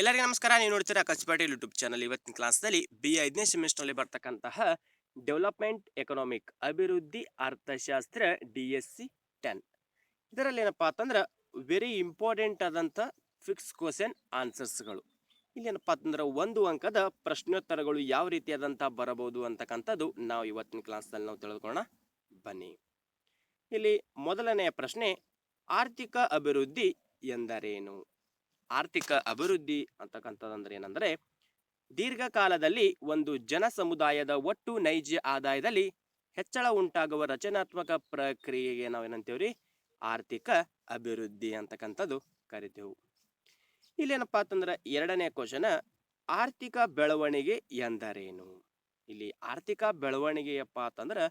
ಎಲ್ಲರಿಗೂ ನಮಸ್ಕಾರ. ನೀವು ನೋಡ್ತೀರಾ ಕಚ್ಪಾಟೀಲ್ ಯೂಟ್ಯೂಬ್ ಚಾನಲ್ ಇವತ್ತಿನ ಕ್ಲಾಸ್ನಲ್ಲಿ ಬಿ ಐದನೇ ಸೆಮಿಸ್ಟರ್ನಲ್ಲಿ ಬರ್ತಕ್ಕಂತಹ ಡೆವಲಪ್ಮೆಂಟ್ ಎಕನಾಮಿಕ್ ಅಭಿವೃದ್ಧಿ, ಅರ್ಥಶಾಸ್ತ್ರ ಡಿ ಎಸ್ ಸಿ ಟೆನ್ ಇದರಲ್ಲಿ ಏನಪ್ಪ ಅಂತಂದ್ರೆ ವೆರಿ ಇಂಪಾರ್ಟೆಂಟ್ ಆದಂಥ ಫಿಕ್ಸ್ ಕ್ವಶನ್ ಆನ್ಸರ್ಸ್ಗಳು ಇಲ್ಲಿ ಏನಪ್ಪ ಅಂತಂದ್ರೆ ಒಂದು ಅಂಕದ ಪ್ರಶ್ನೋತ್ತರಗಳು ಯಾವ ರೀತಿಯಾದಂಥ ಬರಬಹುದು ಅಂತಕ್ಕಂಥದ್ದು ನಾವು ಇವತ್ತಿನ ಕ್ಲಾಸ್ದಲ್ಲಿ ನಾವು ತಿಳಿದುಕೊಳ್ಳೋಣ ಬನ್ನಿ. ಇಲ್ಲಿ ಮೊದಲನೆಯ ಪ್ರಶ್ನೆ, ಆರ್ಥಿಕ ಅಭಿವೃದ್ಧಿ ಎಂದರೇನು? ಆರ್ಥಿಕ ಅಭಿವೃದ್ಧಿ ಅಂತಕ್ಕಂಥದ್ದಂದ್ರೆ ಏನಂದ್ರೆ, ದೀರ್ಘಕಾಲದಲ್ಲಿ ಒಂದು ಜನ ಸಮುದಾಯದ ಒಟ್ಟು ನೈಜ ಆದಾಯದಲ್ಲಿ ಹೆಚ್ಚಳ ಉಂಟಾಗುವ ರಚನಾತ್ಮಕ ಪ್ರಕ್ರಿಯೆಗೆ ನಾವೇನಂತೀವ್ರಿ? ಆರ್ಥಿಕ ಅಭಿವೃದ್ಧಿ ಅಂತಕ್ಕಂಥದ್ದು ಕರಿತೇವು. ಇಲ್ಲೇನಪ್ಪ ಅಂತಂದ್ರೆ ಎರಡನೇ ಕ್ವಶನ ಆರ್ಥಿಕ ಬೆಳವಣಿಗೆ ಎಂದರೇನು? ಇಲ್ಲಿ ಆರ್ಥಿಕ ಬೆಳವಣಿಗೆಯಪ್ಪ ಅಂತಂದ್ರೆ,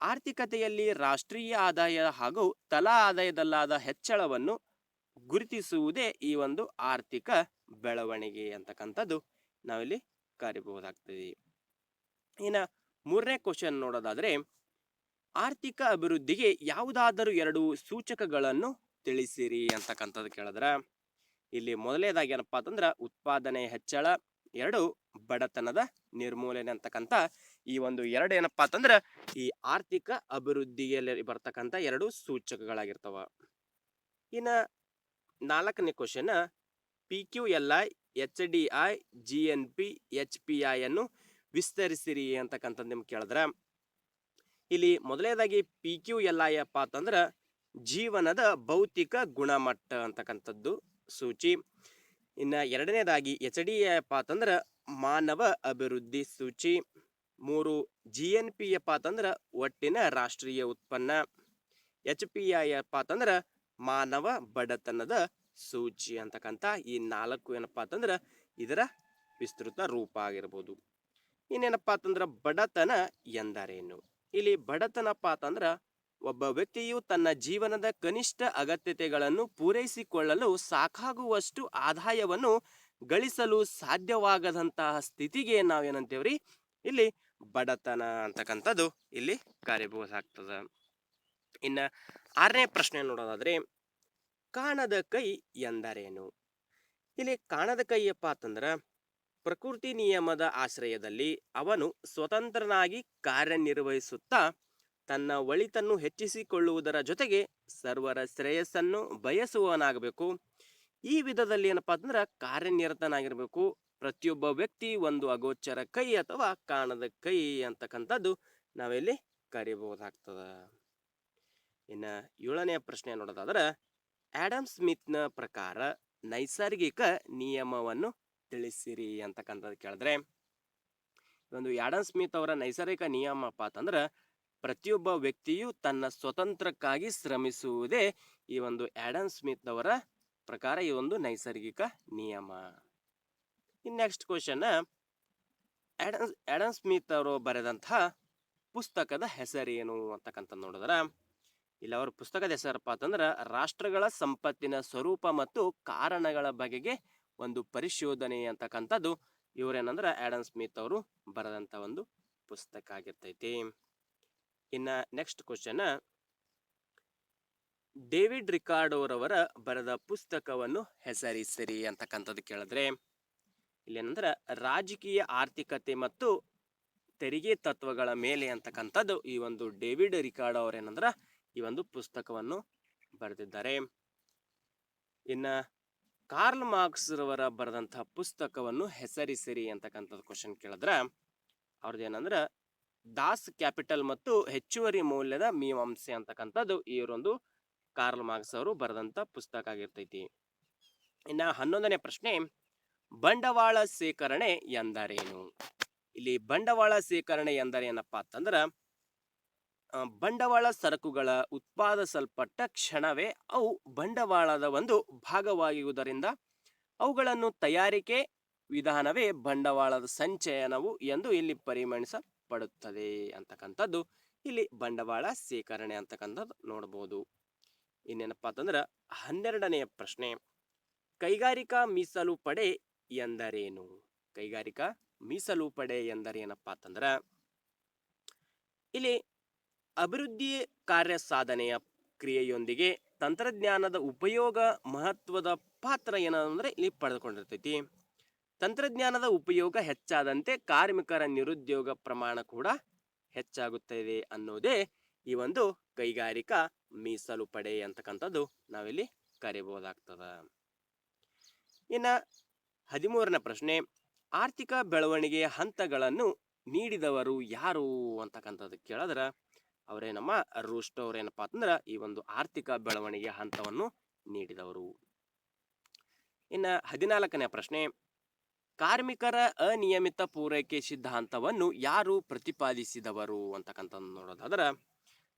ಆರ್ಥಿಕತೆಯಲ್ಲಿ ರಾಷ್ಟ್ರೀಯ ಆದಾಯ ಹಾಗೂ ತಲಾ ಆದಾಯದಲ್ಲಾದ ಹೆಚ್ಚಳವನ್ನು ಗುರುತಿಸುವುದೇ ಈ ಒಂದು ಆರ್ಥಿಕ ಬೆಳವಣಿಗೆ ಅಂತಕ್ಕಂಥದ್ದು ನಾವಿಲ್ಲಿ ಕರಿಬಹುದಾಗ್ತದೆ. ಇನ್ನು ಮೂರನೇ ಕ್ವಶನ್ ನೋಡೋದಾದ್ರೆ, ಆರ್ಥಿಕ ಅಭಿವೃದ್ಧಿಗೆ ಯಾವುದಾದರೂ ಎರಡು ಸೂಚಕಗಳನ್ನು ತಿಳಿಸಿರಿ ಅಂತಕ್ಕಂಥದ್ದು ಕೇಳಿದ್ರೆ. ಇಲ್ಲಿ ಮೊದಲನೇದಾಗಿ ಏನಪ್ಪಾ ಅಂತಂದ್ರೆ, ಉತ್ಪಾದನೆ ಹೆಚ್ಚಳ, ಎರಡು ಬಡತನದ ನಿರ್ಮೂಲನೆ ಅಂತಕ್ಕಂಥ ಈ ಒಂದು ಎರಡು ಏನಪ್ಪಾ ಅಂತಂದ್ರೆ, ಈ ಆರ್ಥಿಕ ಅಭಿವೃದ್ಧಿಯಲ್ಲಿ ಬರ್ತಕ್ಕಂಥ ಎರಡು ಸೂಚಕಗಳಾಗಿರ್ತವ. ಇನ್ನ ನಾಲ್ಕನೇ question P Q L I H D I G N P H P I ಅನ್ನು ವಿಸ್ತರಿಸಿರಿ ಅಂತಕ್ಕಂಥದ್ದು ನಿಮ್ಗೆ ಕೇಳಿದ್ರೆ, ಇಲ್ಲಿ ಮೊದಲನೇದಾಗಿ ಪಿ ಕ್ಯೂ ಎಲ್ ಐ ಅಪ್ಪ ಅಂತಂದ್ರೆ ಜೀವನದ ಭೌತಿಕ ಗುಣಮಟ್ಟ ಅಂತಕ್ಕಂಥದ್ದು ಸೂಚಿ. ಇನ್ನು ಎರಡನೇದಾಗಿ ಎಚ್ ಡಿ ಐ ಅಪ್ಪ ಅಂತಂದ್ರ ಮಾನವ ಅಭಿವೃದ್ಧಿ ಸೂಚಿ. ಮೂರು ಜಿ ಎನ್ ಪಿ ಅಪ್ಪ ಅಂತಂದ್ರೆ ಒಟ್ಟಿನ ರಾಷ್ಟ್ರೀಯ ಉತ್ಪನ್ನ. ಎಚ್ ಪಿ ಐ ಅಪ್ಪ ಅಂತಂದ್ರ ಮಾನವ ಬಡತನದ ಸೂಚಿ ಅಂತಕ್ಕಂಥ ಈ ನಾಲ್ಕು ಏನಪ್ಪಾ ಅಂತಂದ್ರೆ ಇದರ ವಿಸ್ತೃತ ರೂಪ ಆಗಿರ್ಬೋದು. ಇನ್ನೇನಪ್ಪ ಅಂತಂದ್ರೆ ಬಡತನ ಎಂದರೇನು? ಇಲ್ಲಿ ಬಡತನಪ್ಪ ಅಂತಂದ್ರೆ ಒಬ್ಬ ವ್ಯಕ್ತಿಯು ತನ್ನ ಜೀವನದ ಕನಿಷ್ಠ ಅಗತ್ಯತೆಗಳನ್ನು ಪೂರೈಸಿಕೊಳ್ಳಲು ಸಾಕಾಗುವಷ್ಟು ಆದಾಯವನ್ನು ಗಳಿಸಲು ಸಾಧ್ಯವಾಗದಂತಹ ಸ್ಥಿತಿಗೆ ನಾವೇನಂತೇವ್ರಿ? ಇಲ್ಲಿ ಬಡತನ ಅಂತಕ್ಕಂಥದ್ದು ಇಲ್ಲಿ ಕರಿಬಹುದಾಗ್ತದ ಇನ್ನು ಆರನೇ ಪ್ರಶ್ನೆ ನೋಡೋದಾದ್ರೆ ಕಾಣದ ಕೈ ಎಂದರೇನು? ಇಲ್ಲಿ ಕಾಣದ ಕೈಯಪ್ಪ ಅಂತಂದ್ರ, ಪ್ರಕೃತಿ ನಿಯಮದ ಆಶ್ರಯದಲ್ಲಿ ಅವನು ಸ್ವತಂತ್ರನಾಗಿ ಕಾರ್ಯನಿರ್ವಹಿಸುತ್ತಾ ತನ್ನ ಒಳಿತನ್ನು ಹೆಚ್ಚಿಸಿಕೊಳ್ಳುವುದರ ಜೊತೆಗೆ ಸರ್ವರ ಶ್ರೇಯಸ್ಸನ್ನು ಬಯಸುವವನಾಗಬೇಕು. ಈ ವಿಧದಲ್ಲಿ ಏನಪ್ಪ ಅಂದ್ರೆ ಕಾರ್ಯನಿರತನಾಗಿರಬೇಕು. ಪ್ರತಿಯೊಬ್ಬ ವ್ಯಕ್ತಿ ಒಂದು ಅಗೋಚರ ಕೈ ಅಥವಾ ಕಾಣದ ಕೈ ಅಂತಕ್ಕಂಥದ್ದು ನಾವಿಲ್ಲಿ ಕರಿಬಹುದಾಗ್ತದ. ಇನ್ನ ಏಳನೆಯ ಪ್ರಶ್ನೆ ನೋಡೋದಾದ್ರೆ ಆಡಮ್ ಸ್ಮಿತ್ನ ಪ್ರಕಾರ ನೈಸರ್ಗಿಕ ನಿಯಮವನ್ನು ತಿಳಿಸಿರಿ ಅಂತಕ್ಕಂಥದ್ದು ಕೇಳಿದ್ರೆ ಒಂದು ಆ್ಯಡಮ್ ಸ್ಮಿತ್ ಅವರ ನೈಸರ್ಗಿಕ ನಿಯಮಪ್ಪ ಅಂತಂದ್ರೆ ಪ್ರತಿಯೊಬ್ಬ ವ್ಯಕ್ತಿಯು ತನ್ನ ಸ್ವತಂತ್ರಕ್ಕಾಗಿ ಶ್ರಮಿಸುವುದೇ ಈ ಒಂದು ಆ್ಯಡಮ್ ಸ್ಮಿತ್ ಅವರ ಪ್ರಕಾರ ಈ ಒಂದು ನೈಸರ್ಗಿಕ ನಿಯಮ. In next question Adam Adam Smith ಅವರು ಬರೆದಂತಹ ಪುಸ್ತಕದ ಹೆಸರೇನು ಅಂತಕ್ಕಂಥ ನೋಡಿದ್ರ ಇಲ್ಲಿ ಅವ್ರ ಪುಸ್ತಕದ ಹೆಸರಪ್ಪ ಅಂತಂದ್ರೆ ರಾಷ್ಟ್ರಗಳ ಸಂಪತ್ತಿನ ಸ್ವರೂಪ ಮತ್ತು ಕಾರಣಗಳ ಬಗೆಗೆ ಒಂದು ಪರಿಶೋಧನೆ ಅಂತಕ್ಕಂಥದ್ದು. ಇವರೇನಂದ್ರೆ ಆ್ಯಡಮ್ ಸ್ಮಿತ್ ಅವರು ಬರೆದಂಥ ಒಂದು ಪುಸ್ತಕ ಆಗಿರ್ತೈತಿ. ಇನ್ನು ನೆಕ್ಸ್ಟ್ ಕ್ವಶನ್ ಡೇವಿಡ್ ರಿಕಾರ್ಡೋರವರ ಬರೆದ ಪುಸ್ತಕವನ್ನು ಹೆಸರಿಸಿರಿ ಅಂತಕ್ಕಂಥದ್ದು ಕೇಳಿದ್ರೆ, ಇಲ್ಲೇನಂದ್ರೆ ರಾಜಕೀಯ ಆರ್ಥಿಕತೆ ಮತ್ತು ತೆರಿಗೆ ತತ್ವಗಳ ಮೇಲೆ ಅಂತಕ್ಕಂಥದ್ದು ಈ ಒಂದು ಡೇವಿಡ್ ರಿಕಾರ್ಡ್ ಅವ್ರೇನಂದ್ರ ಈ ಒಂದು ಪುಸ್ತಕವನ್ನು ಬರೆದಿದ್ದಾರೆ. ಇನ್ನ ಕಾರ್ಲ್ ಮಾರ್ಕ್ಸ್ ರವರ ಬರೆದಂತಹ ಪುಸ್ತಕವನ್ನು ಹೆಸರಿಸಿರಿ ಅಂತಕ್ಕಂಥದ್ದು ಕ್ವಶನ್ ಕೇಳಿದ್ರ, ಅವ್ರದ್ದು ಏನಂದ್ರ, ದಾಸ್ ಕ್ಯಾಪಿಟಲ್ ಮತ್ತು ಹೆಚ್ಚುವರಿ ಮೌಲ್ಯದ ಮೀಮಾಂಸೆ ಅಂತಕ್ಕಂಥದ್ದು ಇವರೊಂದು ಕಾರ್ಲ್ ಮಾರ್ಕ್ಸ್ ಅವರು ಬರೆದಂತ ಪುಸ್ತಕ ಆಗಿರ್ತೈತಿ. ಇನ್ನ ಹನ್ನೊಂದನೇ ಪ್ರಶ್ನೆ, ಬಂಡವಾಳ ಶೇಖರಣೆ ಎಂದರೇನು? ಇಲ್ಲಿ ಬಂಡವಾಳ ಶೇಖರಣೆ ಎಂದರೆ ಅಂತಂದ್ರ ಬಂಡವಾಳ ಸರಕುಗಳ ಉತ್ಪಾದಿಸಲ್ಪಟ್ಟ ಕ್ಷಣವೇ ಅವು ಬಂಡವಾಳದ ಒಂದು ಭಾಗವಾಗಿರುವುದರಿಂದ ಅವುಗಳನ್ನು ತಯಾರಿಕೆ ವಿಧಾನವೇ ಬಂಡವಾಳದ ಸಂಚಯನವು ಎಂದು ಇಲ್ಲಿ ಪರಿಗಣಿಸಲ್ಪಡುತ್ತದೆ ಅಂತಕ್ಕಂಥದ್ದು. ಇಲ್ಲಿ ಬಂಡವಾಳ ಸೇಕರಣೆ ಅಂತಕ್ಕಂಥದ್ದು ನೋಡ್ಬೋದು. ಇನ್ನೇನಪ್ಪ ಅಂತಂದ್ರೆ ಹನ್ನೆರಡನೆಯ ಪ್ರಶ್ನೆ, ಕೈಗಾರಿಕಾ ಮೀಸಲು ಪಡೆ ಎಂದರೇನು? ಕೈಗಾರಿಕಾ ಮೀಸಲು ಪಡೆ ಎಂದರೇನಪ್ಪ ಅಂತಂದ್ರೆ, ಇಲ್ಲಿ ಅಭಿವೃದ್ಧಿ ಕಾರ್ಯ ಸಾಧನೆಯ ಕ್ರಿಯೆಯೊಂದಿಗೆ ತಂತ್ರಜ್ಞಾನದ ಉಪಯೋಗ ಮಹತ್ವದ ಪಾತ್ರ ಏನಂದ್ರೆ ಇಲ್ಲಿ ಪಡೆದುಕೊಂಡಿರ್ತೈತಿ. ತಂತ್ರಜ್ಞಾನದ ಉಪಯೋಗ ಹೆಚ್ಚಾದಂತೆ ಕಾರ್ಮಿಕರ ನಿರುದ್ಯೋಗ ಪ್ರಮಾಣ ಕೂಡ ಹೆಚ್ಚಾಗುತ್ತದೆ ಅನ್ನೋದೇ ಈ ಒಂದು ಕೈಗಾರಿಕಾ ಮೀಸಲು ಪಡೆ ಅಂತಕ್ಕಂಥದ್ದು ನಾವಿಲ್ಲಿ ಕರಿಬಹುದಾಗ್ತದ ಇನ್ನ ಹದಿಮೂರನೇ ಪ್ರಶ್ನೆ, ಆರ್ಥಿಕ ಬೆಳವಣಿಗೆಯ ಹಂತಗಳನ್ನು ನೀಡಿದವರು ಯಾರು ಅಂತಕ್ಕಂಥದ್ದು ಕೇಳಿದ್ರ. ಅವರೇ ನಮ್ಮ ರೂಸ್ಟ್ ಅವರೇನಪ್ಪ ಅಂತಂದ್ರ ಈ ಒಂದು ಆರ್ಥಿಕ ಬೆಳವಣಿಗೆ ಹಂತವನ್ನು ನೀಡಿದವರು. ಇನ್ನ ಹದಿನಾಲ್ಕನೇ ಪ್ರಶ್ನೆ, ಕಾರ್ಮಿಕರ ಅನಿಯಮಿತ ಪೂರೈಕೆ ಸಿದ್ಧಾಂತವನ್ನು ಯಾರು ಪ್ರತಿಪಾದಿಸಿದವರು ಅಂತಕ್ಕಂಥದ್ದು ನೋಡೋದಾದ್ರೆ,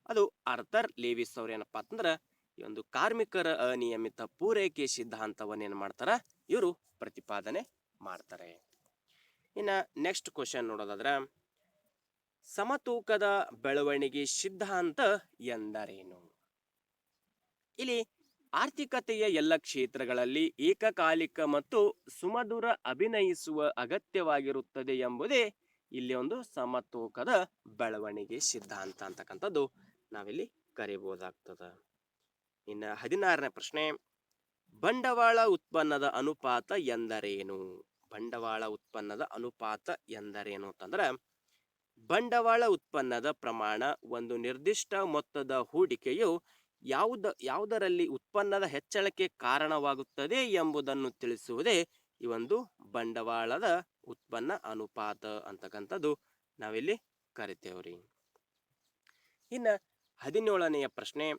ಅದು ಅರ್ಥರ್ ಲೇವಿಸ್ ಅವ್ರೇನಪ್ಪಾ ಅಂತಂದ್ರ ಈ ಒಂದು ಕಾರ್ಮಿಕರ ಅನಿಯಮಿತ ಪೂರೈಕೆ ಸಿದ್ಧಾಂತವನ್ನು ಏನು ಮಾಡ್ತಾರ, ಇವರು ಪ್ರತಿಪಾದನೆ ಮಾಡ್ತಾರೆ. ಇನ್ನ ನೆಕ್ಸ್ಟ್ ಕ್ವಶನ್ ನೋಡೋದಾದ್ರ ಸಮತೂಕದ ಬೆಳವಣಿಗೆ ಸಿದ್ಧಾಂತ ಎಂದರೇನು? ಇಲ್ಲಿ ಆರ್ಥಿಕತೆಯ ಎಲ್ಲ ಕ್ಷೇತ್ರಗಳಲ್ಲಿ ಏಕಕಾಲಿಕ ಮತ್ತು ಸುಮಧುರ ಅಭಿನಯಿಸುವ ಅಗತ್ಯವಾಗಿರುತ್ತದೆ ಎಂಬುದೇ ಇಲ್ಲಿ ಒಂದು ಸಮತೂಕದ ಬೆಳವಣಿಗೆ ಸಿದ್ಧಾಂತ ಅಂತಕ್ಕಂಥದ್ದು ನಾವಿಲ್ಲಿ ಕರಿಬಹುದಾಗ್ತದ ಇನ್ನು ಹದಿನಾರನೇ ಪ್ರಶ್ನೆ, ಬಂಡವಾಳ ಉತ್ಪನ್ನದ ಅನುಪಾತ ಎಂದರೇನು? ಬಂಡವಾಳ ಉತ್ಪನ್ನದ ಅನುಪಾತ ಎಂದರೇನು ಅಂತಂದ್ರೆ ಬಂಡವಾಳ ಉತ್ಪನ್ನದ ಪ್ರಮಾಣ ಒಂದು ನಿರ್ದಿಷ್ಟ ಮೊತ್ತದ ಹೂಡಿಕೆಯು ಯಾವುದ, ಯಾವುದರಲ್ಲಿ ಉತ್ಪನ್ನದ ಹೆಚ್ಚಳಕ್ಕೆ ಕಾರಣವಾಗುತ್ತದೆ ಎಂಬುದನ್ನು ತಿಳಿಸುವುದೇ ಈ ಒಂದು ಬಂಡವಾಳದ ಉತ್ಪನ್ನ ಅನುಪಾತ ಅಂತಕ್ಕಂಥದ್ದು ನಾವಿಲ್ಲಿ ಕರಿತೇವ್ರಿ. ಇನ್ನು ಹದಿನೇಳನೆಯ ಪ್ರಶ್ನೆ,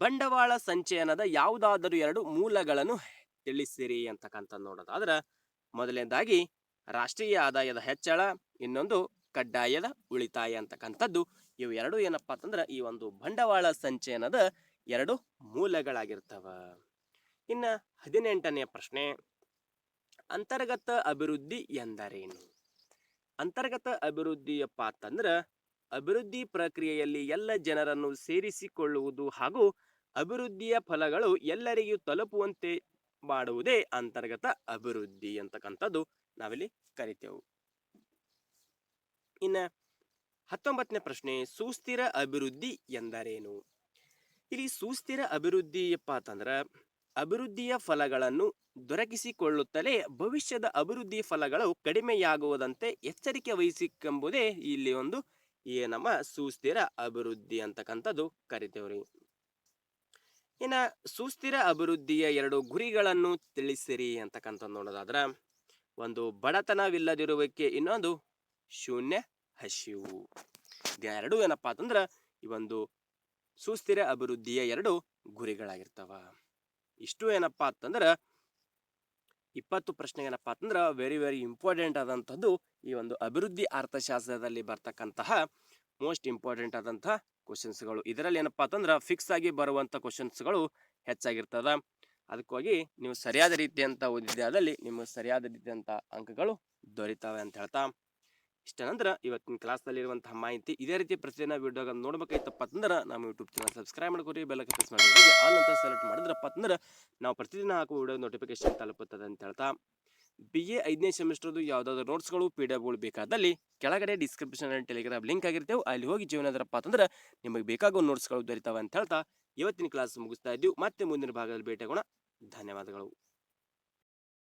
ಬಂಡವಾಳ ಸಂಚಯನದ ಯಾವುದಾದರೂ ಎರಡು ಮೂಲಗಳನ್ನು ತಿಳಿಸಿರಿ ಅಂತಕ್ಕಂಥ ನೋಡೋದಾದ್ರೆ, ಮೊದಲನೇದಾಗಿ ರಾಷ್ಟ್ರೀಯ ಆದಾಯದ ಹೆಚ್ಚಳ, ಇನ್ನೊಂದು ಕಡ್ಡಾಯದ ಉಳಿತಾಯ ಅಂತಕ್ಕಂಥದ್ದು. ಇವು ಎರಡು ಏನಪ್ಪಾ ಅಂತಂದ್ರೆ ಈ ಒಂದು ಬಂಡವಾಳ ಸಂಚಯನದ ಎರಡು ಮೂಲಗಳಾಗಿರ್ತವ. ಇನ್ನ ಹದಿನೆಂಟನೆಯ ಪ್ರಶ್ನೆ, ಅಂತರ್ಗತ ಅಭಿವೃದ್ಧಿ ಎಂದರೇನು? ಅಂತರ್ಗತ ಅಭಿವೃದ್ಧಿಯಪ್ಪ ಅಂತಂದ್ರೆ ಅಭಿವೃದ್ಧಿ ಪ್ರಕ್ರಿಯೆಯಲ್ಲಿ ಎಲ್ಲ ಜನರನ್ನು ಸೇರಿಸಿಕೊಳ್ಳುವುದು ಹಾಗೂ ಅಭಿವೃದ್ಧಿಯ ಫಲಗಳು ಎಲ್ಲರಿಗೂ ತಲುಪುವಂತೆ ಮಾಡುವುದೇ ಅಂತರ್ಗತ ಅಭಿವೃದ್ಧಿ ಅಂತಕ್ಕಂಥದ್ದು ನಾವಿಲ್ಲಿ ಕರಿತೇವೆ. ಇನ್ನ ಹತ್ತೊಂಬತ್ತನೇ ಪ್ರಶ್ನೆ, ಸುಸ್ಥಿರ ಅಭಿವೃದ್ಧಿ ಎಂದರೇನು? ಇಲ್ಲಿ ಸುಸ್ಥಿರ ಅಭಿವೃದ್ಧಿಯಪ್ಪ ಅಂತಂದ್ರೆ, ಅಭಿವೃದ್ಧಿಯ ಫಲಗಳನ್ನು ದೊರಕಿಸಿಕೊಳ್ಳುತ್ತಲೇ ಭವಿಷ್ಯದ ಅಭಿವೃದ್ಧಿ ಫಲಗಳು ಕಡಿಮೆಯಾಗುವುದಂತೆ ಎಚ್ಚರಿಕೆ ವಹಿಸಿಕೆಂಬುದೇ ಇಲ್ಲಿ ಒಂದು ಈ ನಮ್ಮ ಸುಸ್ಥಿರ ಅಭಿವೃದ್ಧಿ ಅಂತಕ್ಕಂಥದ್ದು ಕರಿತೇವ್ರಿ. ಇನ್ನು ಸುಸ್ಥಿರ ಅಭಿವೃದ್ಧಿಯ ಎರಡು ಗುರಿಗಳನ್ನು ತಿಳಿಸಿರಿ ಅಂತಕ್ಕಂಥದ್ದು ನೋಡೋದಾದ್ರೆ, ಒಂದು ಬಡತನವಿಲ್ಲದಿರುವಿಕೆ, ಇನ್ನೊಂದು ಶೂನ್ಯ ಹಸಿವು. ಎರಡು ಏನಪ್ಪಾ ಅಂತಂದ್ರೆ ಈ ಒಂದು ಸುಸ್ಥಿರ ಅಭಿವೃದ್ಧಿಯ ಎರಡು ಗುರಿಗಳಾಗಿರ್ತಾವ. ಇಷ್ಟು ಏನಪ್ಪಾ ಅಂತಂದ್ರೆ ಇಪ್ಪತ್ತು ಪ್ರಶ್ನೆ ಏನಪ್ಪಾ ಅಂತಂದ್ರೆ ವೆರಿ ವೆರಿ ಇಂಪಾರ್ಟೆಂಟ್ ಆದಂಥದ್ದು ಈ ಒಂದು ಅಭಿವೃದ್ಧಿ ಅರ್ಥಶಾಸ್ತ್ರದಲ್ಲಿ ಬರ್ತಕ್ಕಂತಹ ಮೋಸ್ಟ್ ಇಂಪಾರ್ಟೆಂಟ್ ಆದಂತಹ ಕ್ವಶನ್ಸ್ಗಳು ಇದರಲ್ಲಿ ಏನಪ್ಪಾ ಅಂತಂದ್ರೆ ಫಿಕ್ಸ್ ಆಗಿ ಬರುವಂತ ಕ್ವಶನ್ಸ್ಗಳು ಹೆಚ್ಚಾಗಿರ್ತದ. ಅದಕ್ಕಾಗಿ ನೀವು ಸರಿಯಾದ ರೀತಿಯಂತ ಓದಿದ್ದೆ ಆದಲ್ಲಿ ನಿಮಗೆ ಸರಿಯಾದ ರೀತಿಯಂಥ ಅಂಕಗಳು ದೊರೀತಾವೆ ಅಂತ ಹೇಳ್ತಾ ಇಷ್ಟ ನಂತರ ಇವತ್ತಿನ ಕ್ಲಾಸ್ನಲ್ಲಿರುವಂತಹ ಮಾಹಿತಿ ಇದೇ ರೀತಿ ಪ್ರತಿದಿನ ವಿಡಿಯೋಗ ನೋಡ್ಬೇಕಾಯ್ತಪ್ಪ ಅಂದ್ರೆ ನಮ್ಮ ಯೂಟ್ಯೂಬ್ ಚಾನಲ್ ಸಬ್ಸ್ಕ್ರೈಬ್ ಮಾಡ್ಕೊರಿ ಬೆಲ್ಲ ಪ್ರೆಸ್ ಮಾಡಿ ಆಲ್ ಅಂತ ಸೆಲೆಕ್ಟ್ ಮಾಡಿದ್ರಪ್ಪ ಅಂದ್ರೆ ನಾವು ಪ್ರತಿದಿನ ಹಾಕುವ ವಿಡಿಯೋ ನೋಟಿಫಿಕೇಶನ್ ತಲುಪುತ್ತದೆ ಅಂತ ಹೇಳ್ತಾ. ಬಿ ಎ ಐದನೇ ಸೆಮಿಸ್ಟರ್ದು ಯಾವುದಾದ್ರು ನೋಟ್ಸ್ಗಳು ಪಿ ಡಿ ಎಫ್ಗಳು ಬೇಕಾದಲ್ಲಿ ಕೆಳಗಡೆ ಡಿಸ್ಕ್ರಿಪ್ಷನ್ ಟೆಲಿಗ್ರಾಮ್ ಲಿಂಕ್ ಆಗಿರ್ತೇವೆ, ಅಲ್ಲಿ ಹೋಗಿ ಜೀವನದರಪ್ಪ ಅಂತಂದ್ರೆ ನಿಮಗೆ ಬೇಕಾಗೋ ನೋಟ್ಸ್ಗಳು ದೊರೀತಾವೆ ಅಂತ ಹೇಳ್ತಾ. ಇವತ್ತಿನ ಕ್ಲಾಸ್ ಮುಗಿಸ್ತಾ ಇದ್ದೀವಿ, ಮತ್ತೆ ಮುಂದಿನ ಭಾಗದಲ್ಲಿ ಭೇಟಿಯಾಗೋಣ. ಧನ್ಯವಾದಗಳು.